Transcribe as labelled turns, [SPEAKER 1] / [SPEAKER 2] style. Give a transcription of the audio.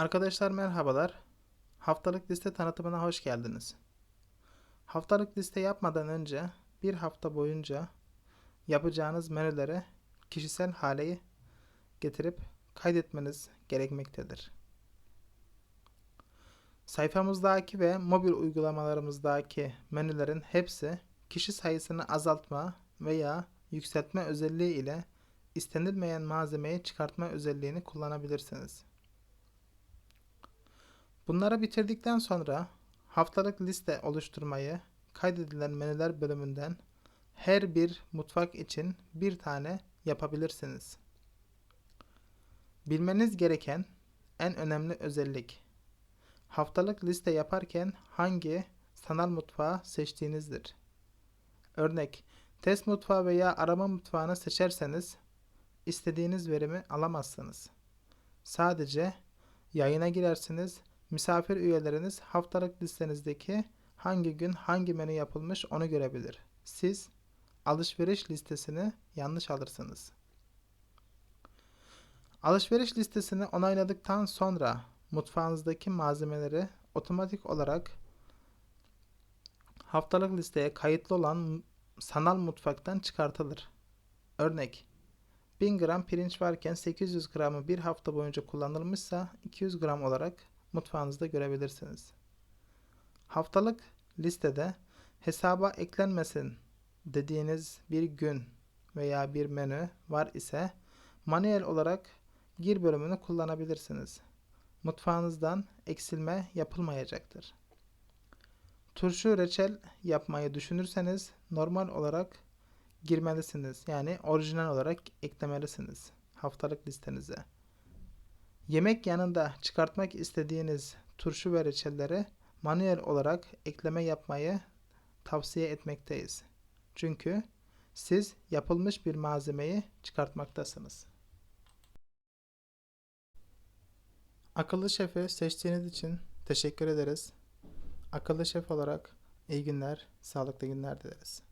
[SPEAKER 1] Arkadaşlar merhabalar. Haftalık liste tanıtımına hoş geldiniz. Haftalık liste yapmadan önce bir hafta boyunca yapacağınız menüleri kişisel hale getirip kaydetmeniz gerekmektedir. Sayfamızdaki ve mobil uygulamalarımızdaki menülerin hepsi kişi sayısını azaltma veya yükseltme özelliği ile istenilmeyen malzemeyi çıkartma özelliğini kullanabilirsiniz. Bunları bitirdikten sonra haftalık liste oluşturmayı kaydedilen menüler bölümünden her bir mutfak için bir tane yapabilirsiniz. Bilmeniz gereken en önemli özellik haftalık liste yaparken hangi sanal mutfağı seçtiğinizdir. Örnek, test mutfağı veya arama mutfağını seçerseniz istediğiniz verimi alamazsınız. Sadece yayına girersiniz, misafir üyeleriniz haftalık listenizdeki hangi gün hangi menü yapılmış onu görebilir. Siz alışveriş listesini yanlış alırsınız. Alışveriş listesini onayladıktan sonra mutfağınızdaki malzemeleri otomatik olarak haftalık listeye kayıtlı olan sanal mutfaktan çıkartılır. Örnek 1000 gram pirinç varken 800 gramı bir hafta boyunca kullanılmışsa 200 gram olarak mutfağınızda görebilirsiniz. Haftalık listede hesaba eklenmesin dediğiniz bir gün veya bir menü var ise manuel olarak gir bölümünü kullanabilirsiniz. Mutfağınızdan eksilme yapılmayacaktır. Turşu reçel yapmayı düşünürseniz normal olarak girmelisiniz. Yani orijinal olarak eklemelisiniz haftalık listenize. Yemek yanında çıkartmak istediğiniz turşu ve reçelleri manuel olarak ekleme yapmayı tavsiye etmekteyiz. Çünkü siz yapılmış bir malzemeyi çıkartmaktasınız. Akıllı Şef'i seçtiğiniz için teşekkür ederiz. Akıllı Şef olarak iyi günler, sağlıklı günler dileriz.